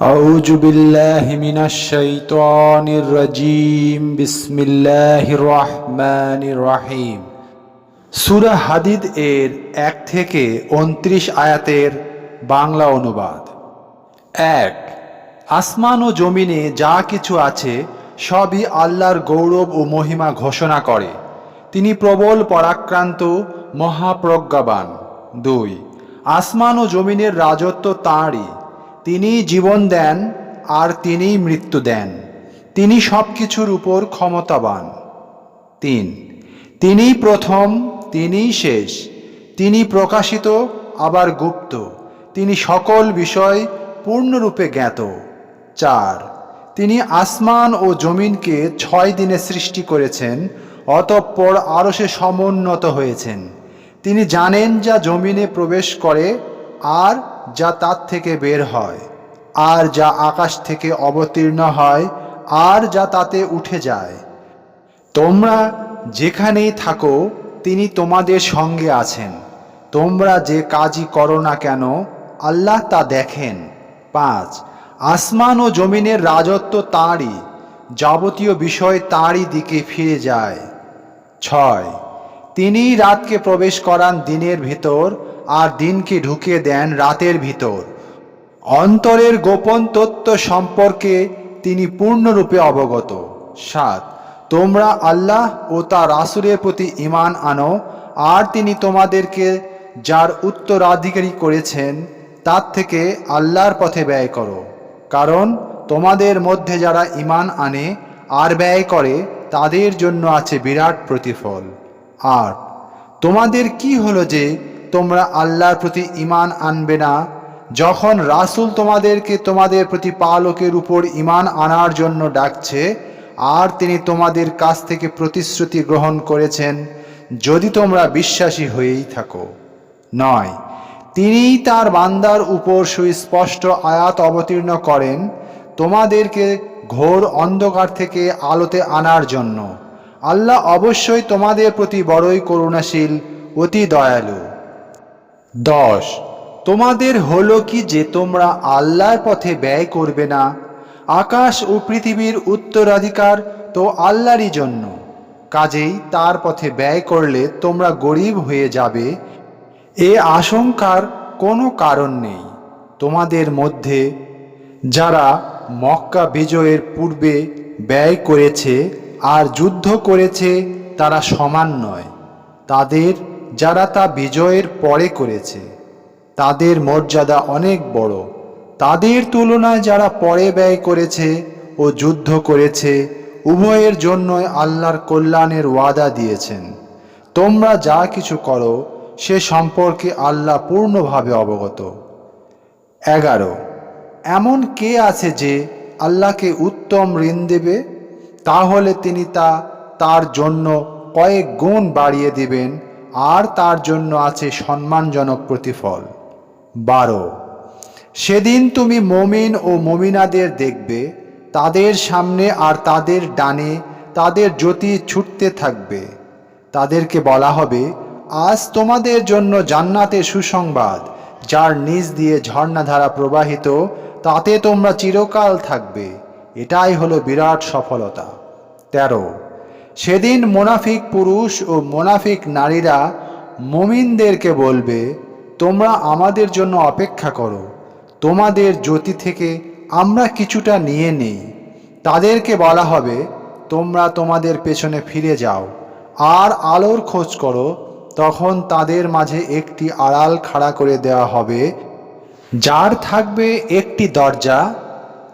أعوذ بالله من الشيطان الرجيم بسم الله الرحمن الرحيم সূরা হাদিদ এর এক থেকে উনত্রিশ আয়াতের বাংলা অনুবাদ এক আসমান ও জমিনে যা কিছু আছে সবই আল্লাহর গৌরব ও মহিমা ঘোষণা করে তিনি প্রবল পরাক্রান্ত মহাপ্রজ্ঞাবান দুই আসমান ও জমিনের রাজত্ব তাঁরই তিনি জীবন দেন আর তিনিই মৃত্যু দেন। তিনি সব কিছুর উপর ক্ষমতাবান। তিন তিনি প্রথম, তিনিই শেষ। তিনি প্রকাশিত, আবার গুপ্ত। তিনি সকল বিষয় পূর্ণরূপে জ্ঞাত। চার, তিনি আসমান ও জমিনকে ছয় দিনে সৃষ্টি করেছেন, অতঃপর আরও সে সমুন্নত হয়েছেন। তিনি জানেন যা জমিনে প্রবেশ করে আর যা তার থেকে বের হয়, আর যা আকাশ থেকে অবতীর্ণ হয়, আর যা তাতে উঠে যায়। তোমরা যেখানেই থাকো, তিনি তোমাদের সঙ্গে আছেন। তোমরা যে কাজই করো না কেন, আল্লাহ তা দেখেন। পাঁচ, আসমান ও জমিনের রাজত্ব তাঁরই, যাবতীয় বিষয় তাঁরই দিকে ফিরে যায়। ছয় তিনি রাতকে প্রবেশ করান দিনের ভিতর আর দিনকে ঢুকিয়ে দেন রাতের ভিতর। অন্তরের গোপন তত্ত্ব সম্পর্কে তিনি পূর্ণরূপে অবগত। সাত, তোমরা আল্লাহ ও তার রাসুলের প্রতি ইমান আনো, আর তিনি তোমাদেরকে যার উত্তরাধিকারী করেছেন, তার থেকে আল্লাহর পথে ব্যয় করো। কারণ তোমাদের মধ্যে যারা ইমান আনে আর ব্যয় করে, তাদের জন্য আছে বিরাট প্রতিফল। আর তোমাদের কি হলো যে তোমরা আল্লাহর প্রতি ইমান আনবে না। যখন রাসূল তোমাদেরকে তোমাদের প্রতি পালকের উপর ইমান আনার জন্য ডাকছে, আর তিনি তোমাদের কাছ থেকে প্রতিশ্রুতি গ্রহণ করেছেন, যদি তোমরা বিশ্বাসী হয়েই থাকো। নয়, তিনিই তার বান্দার উপর সুস্পষ্ট আয়াত অবতীর্ণ করেন তোমাদেরকে ঘোর অন্ধকার থেকে আলোতে আনার জন্য। আল্লাহ অবশ্যই তোমাদের প্রতি বড়ই করুণাশীল, অতি দয়ালু। দশ। তোমাদের হলো কি যে তোমরা আল্লাহর পথে ব্যয় করবে না? আকাশ ও পৃথিবীর উত্তরাধিকার তো আল্লাহরই জন্য। কাজেই তার পথে ব্যয় করলে তোমরা গরিব হয়ে যাবে। এ আশঙ্কার কোনো কারণ নেই। তোমাদের মধ্যে যারা মক্কা বিজয়ের পূর্বে ব্যয় করেছে আর যুদ্ধ করেছে তারা সমান নয়। তাদের যারা তা বিজয়ের পরে করেছে, তাদের মর্যাদা অনেক বড়। তাদের তুলনায় যারা পরে ব্যয় করেছে ও যুদ্ধ করেছে, উভয়ের জন্যই আল্লাহর কল্যাণের ওয়াদা দিয়েছেন। তোমরা যা কিছু করো, সে সম্পর্কে আল্লাহ পূর্ণভাবে অবগত। এগারো, এমন কে আছে যে আল্লাহকে উত্তম ঋণ দেবে? তাহলে তিনি তা তার জন্য কয়েক গুণ বাড়িয়ে দিবেন আর তার জন্য আছে সম্মানজনক প্রতিফল। বারো, সেদিন তুমি মমিন ও মমিনাদের দেখবে, তাদের সামনে আর তাদের ডানে তাদের জ্যোতি ছুটতে থাকবে। তাদেরকে বলা হবে, আজ তোমাদের জন্য জান্নাতে সুসংবাদ, যার নিজ দিয়ে ঝর্ণাধারা প্রবাহিত, তাতে তোমরা চিরকাল থাকবে। এটাই হলো বিরাট সফলতা। তেরো সেদিন মোনাফিক পুরুষ ও মোনাফিক নারীরা মমিনদেরকে বলবে, তোমরা আমাদের জন্য অপেক্ষা করো। তোমাদের জ্যোতি থেকে আমরা কিছুটা নিয়ে নেই। তাদেরকে বলা হবে, তোমরা তোমাদের পেছনে ফিরে যাও। আর আলোর খোঁজ করো। তখন তাদের মাঝে একটি আড়াল খাড়া করে দেওয়া হবে, যার থাকবে একটি দরজা।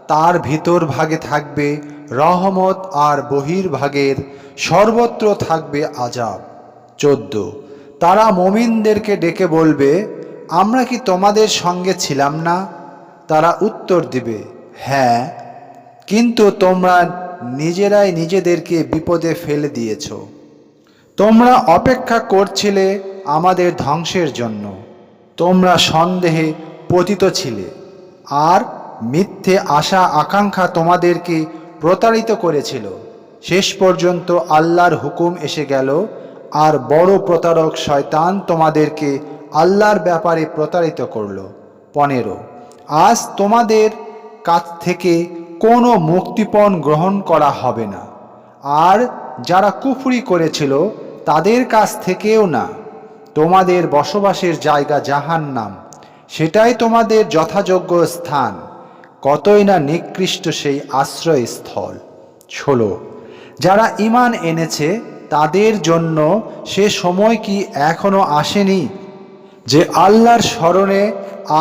তার ভিতর ভাগে থাকবে রহমত আর বহির্ভাগের সর্বত্র থাকবে আজাব। চোদ্দ। তারা মমিনদেরকে ডেকে বলবে, আমরা কি তোমাদের সঙ্গে ছিলাম না? তারা উত্তর দিবে হ্যাঁ কিন্তু তোমরা নিজেরাই নিজেদেরকে বিপদে ফেলে দিয়েছ। তোমরা অপেক্ষা করছিলে আমাদের ধ্বংসের জন্য। তোমরা সন্দেহে পতিত ছিলে। আর মিথ্যে আশা আকাঙ্ক্ষা তোমাদেরকে প্রতারিত করেছিল। শেষ পর্যন্ত আল্লাহর হুকুম এসে গেল, আর বড় প্রতারক শয়তান তোমাদেরকে আল্লাহর ব্যাপারে প্রতারিত করল। পনেরো, আজ তোমাদের কাছ থেকে কোনো মুক্তিপণ গ্রহণ করা হবে না। আর যারা কুফরি করেছিল, তাদের কাছ থেকেও না। তোমাদের বসবাসের জায়গা জাহান নাম সেটাই তোমাদের যথাযোগ্য স্থান। কতই না নিকৃষ্ট সেই আশ্রয়স্থল। ষোলো, যারা ইমান এনেছে, তাদের জন্য সে সময় কি এখনও আসেনি? যে আল্লাহর স্মরণে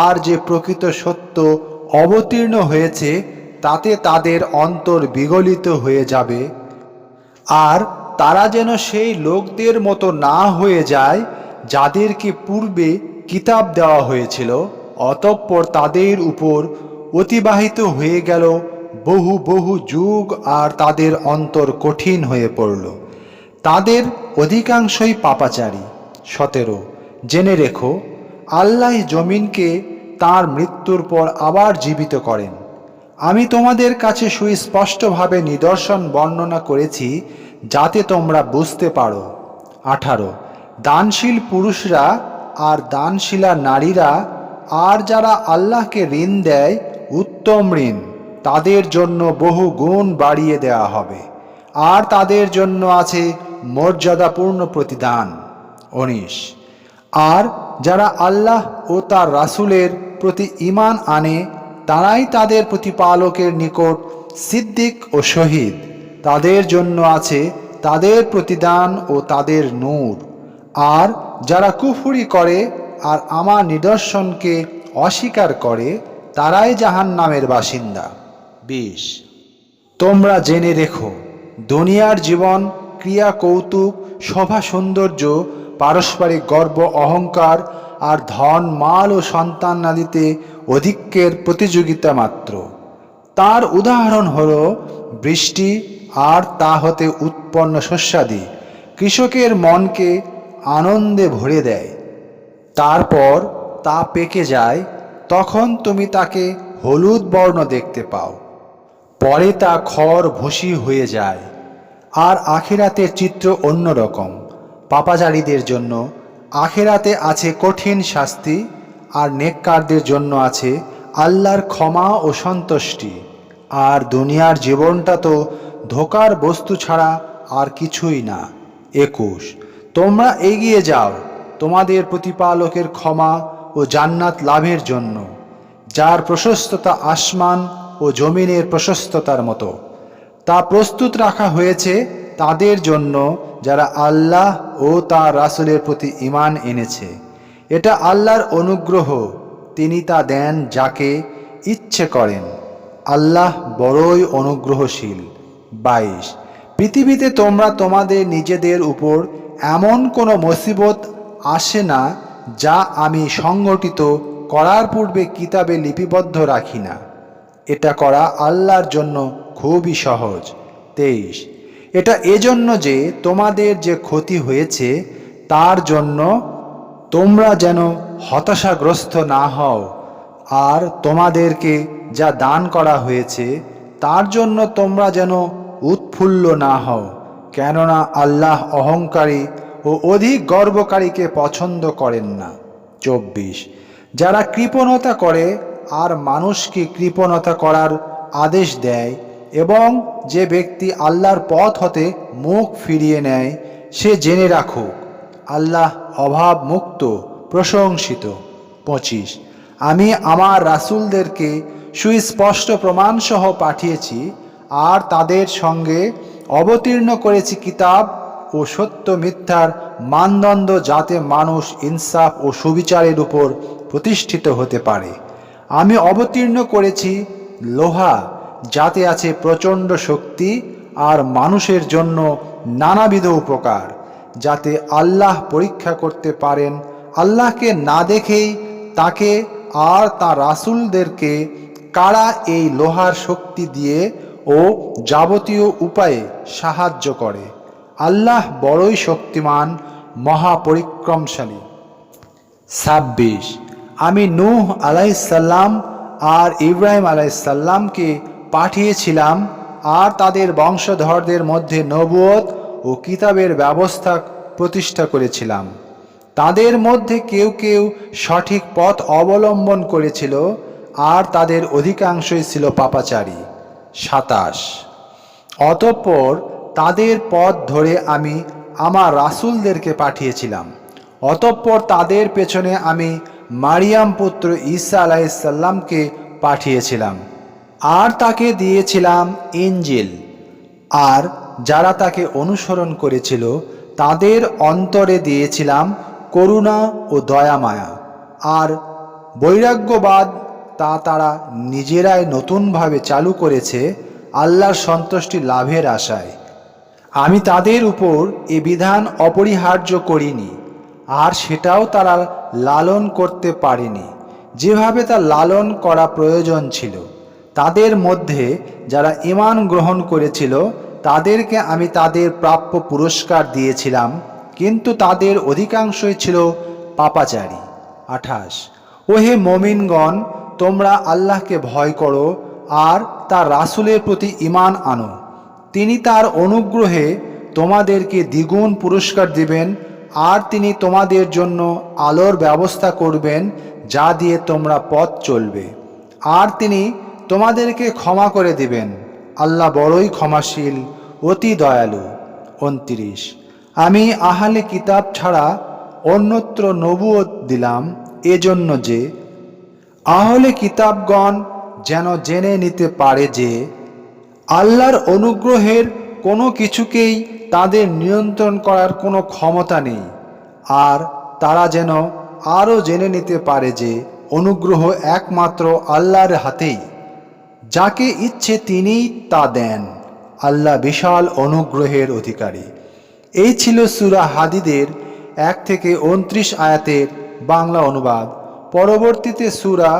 আর যে প্রকৃত সত্য অবতীর্ণ হয়েছে, তাতে তাদের অন্তর বিগলিত হয়ে যাবে। আর তারা যেন সেই লোকদের মতো না হয়ে যায় যাদেরকে পূর্বে কিতাব দেওয়া হয়েছিল, অতঃপর তাদের উপর অতিবাহিত হয়ে গেল বহু বহু যুগ আর তাদের অন্তর কঠিন হয়ে পড়ল। তাদের অধিকাংশই পাপাচারী। সতেরো, জেনে রেখো, আল্লাহ জমিনকে তার মৃত্যুর পর আবার জীবিত করেন। আমি তোমাদের কাছে সুস্পষ্টভাবে নিদর্শন বর্ণনা করেছি যাতে তোমরা বুঝতে পারো। আঠারো, দানশীল পুরুষরা আর দানশীলা নারীরা আর যারা আল্লাহকে ঋণ দেয় উত্তম ঋণ। তাদের জন্য বহু গুণ বাড়িয়ে দেওয়া হবে। আর তাদের জন্য আছে মর্যাদাপূর্ণ প্রতিদান। উনিশ। আর যারা আল্লাহ ও তার রাসূলের প্রতি ঈমান আনে, তারাই তাদের প্রতিপালকের নিকট সিদ্দিক ও শহীদ। তাদের জন্য আছে তাদের প্রতিদান ও তাদের নূর। আর যারা কুফুরি করে আর আমার নিদর্শনকে অস্বীকার করে তারাই জাহান নামের বাসিন্দা। বিশ। তোমরা জেনে রেখো দুনিয়ার জীবন ক্রিয়া কৌতুক সভা সৌন্দর্য পারস্পরিক গর্ব অহংকার আর ধন মাল ও সন্তানাদিতে অধিক্যের প্রতিযোগিতা মাত্র। তার উদাহরণ হল বৃষ্টি আর তা হতে উৎপন্ন শস্যাদি কৃষকের মনকে আনন্দে ভরে দেয়। তারপর তা পেকে যায় তখন তুমি তাকে হলুদ বর্ণ দেখতে পাও। পরে তা খড় ভুসি হয়ে যায়। আর আখেরাতের চিত্র অন্যরকম। পাপাচারীদের জন্য আখেরাতে আছে কঠিন শাস্তি আর নেককারদের জন্য আছে আল্লাহর ক্ষমা ও সন্তুষ্টি। আর দুনিয়ার জীবনটা তো ধোকার বস্তু ছাড়া আর কিছুই না। একুশ। তোমরা এগিয়ে যাও। তোমাদের প্রতিপালকের ক্ষমা ও জান্নাত লাভের জন্য, যার প্রশস্ততা আসমান ও জমিনের প্রশস্ততার মতো। তা প্রস্তুত রাখা হয়েছে তাদের জন্য যারা আল্লাহ ও তার রাসূলের প্রতি ঈমান এনেছে। এটা আল্লাহর অনুগ্রহ, তিনি তা দেন যাকে ইচ্ছে করেন। আল্লাহ বড়ই অনুগ্রহশীল। বাইশ, পৃথিবীতে তোমরা তোমাদের নিজেদের উপর এমন কোনো মুসিবত আসে না যা আমি সংগঠিত করার পূর্বে কিতাবে লিপিবদ্ধ রাখি না। এটা করা আল্লাহর জন্য খুবই সহজ। তেইশ, এটা এজন্য যে তোমাদের যে ক্ষতি হয়েছে, তার জন্য তোমরা যেন হতাশাগ্রস্ত না হও। আর তোমাদেরকে যা দান করা হয়েছে, তার জন্য তোমরা যেন উৎফুল্ল না হও। কেননা আল্লাহ অহংকারী অধিক গর্বকারীকে পছন্দ করেন না। চব্বিশ। যারা কৃপণতা করে, আর মানুষকে কৃপণতা করার আদেশ দেয় এবং যে ব্যক্তি আল্লাহর পথ হতে মুখ ফিরিয়ে নেয়, সে জেনে রাখুক, আল্লাহ অভাব মুক্ত প্রশংসিত। পঁচিশ। আমি আমার রাসূলদেরকে সুস্পষ্ট প্রমাণসহ পাঠিয়েছি, আর তাদের সঙ্গে অবতীর্ণ করেছি কিতাব ও সত্য মিথ্যার মানদণ্ড যাতে মানুষ ইনসাফ ও সুবিচারের উপর প্রতিষ্ঠিত হতে পারে। আমি অবতীর্ণ করেছি লোহা, যাতে আছে প্রচণ্ড শক্তি আর মানুষের জন্য নানাবিধ উপকার, যাতে আল্লাহ পরীক্ষা করতে পারেন। আল্লাহকে না দেখেই তাকে আর তার রাসূলদেরকে কারা এই লোহার শক্তি দিয়ে ও যাবতীয় উপায়ে সাহায্য করে। আল্লাহ বড়ই শক্তিমান, মহাপরিক্রমশালী। ছাব্বিশ, আমি নূহ আলাইসাল্লাম আর ইব্রাহিম আলাইসাল্লামকে পাঠিয়েছিলাম আর তাদের বংশধরদের মধ্যে নবুয়ত ও কিতাবের ব্যবস্থা প্রতিষ্ঠা করেছিলাম। তাদের মধ্যে কেউ কেউ সঠিক পথ অবলম্বন করেছিল আর তাদের অধিকাংশই ছিল পাপাচারী। সাতাশ, অতঃপর তাদের পথ ধরে আমি আমার রাসূলদেরকে পাঠিয়েছিলাম। অতঃপর তাদের পেছনে আমি মারিয়াম পুত্র ঈসা আলাইসাল্লামকে পাঠিয়েছিলাম। আর তাকে দিয়েছিলাম ইঞ্জিল আর যারা তাকে অনুসরণ করেছিল, তাদের অন্তরে দিয়েছিলাম করুণা ও দয়ামায়া। আর বৈরাগ্যবাদ তা তারা নিজেরাই নতুনভাবে চালু করেছে, আল্লাহর সন্তুষ্টি লাভের আশায়। আমি তাদের উপর এ বিধান অপরিহার্য করিনি, আর সেটাও তারা লালন করতে পারেনি। যেভাবে তা লালন করা প্রয়োজন ছিল, তাদের মধ্যে যারা ইমান গ্রহণ করেছিল, তাদেরকে আমি তাদের প্রাপ্য পুরস্কার দিয়েছিলাম, কিন্তু তাদের অধিকাংশই ছিল পাপাচারী। আঠাশ। ওহে মমিনগণ, তোমরা আল্লাহকে ভয় করো, আর তার রাসূলের প্রতি ঈমান আনো। তিনি তার অনুগ্রহে তোমাদেরকে দ্বিগুণ পুরস্কার দিবেন, আর তিনি তোমাদের জন্য আলোর ব্যবস্থা করবেন যা দিয়ে তোমরা পথ চলবে। আর তিনি তোমাদেরকে ক্ষমা করে দিবেন। আল্লাহ বড়ই ক্ষমাশীল, অতি দয়ালু। উনত্রিশ। আমি আহালে কিতাব ছাড়া অন্যত্র নবুয়ত দিলাম এজন্য যে, আহলে কিতাবগণ যেন জেনে নিতে পারে যে আল্লাহর অনুগ্রহের কোনো কিছুকেই তাদের নিয়ন্ত্রণ করার কোনো ক্ষমতা নেই। আর তারা যেন আরও জেনে নিতে পারে যে অনুগ্রহ একমাত্র আল্লাহর হাতেই। যাকে ইচ্ছে তিনিই তা দেন। আল্লাহ বিশাল অনুগ্রহের অধিকারী। এই ছিল সুরা হাদিদের এক থেকে উনত্রিশ আয়াতের বাংলা অনুবাদ। পরবর্তীতে সুরা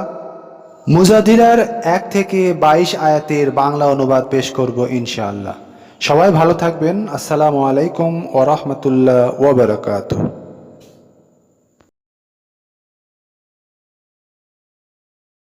মুজাদিরার এক থেকে বাইশ আয়াতের বাংলা অনুবাদ পেশ করব ইনশাআল্লাহ। সবাই ভালো থাকবেন। আসসালামু আলাইকুম ওরহমতুল্লাহ ওবরাকাতুহ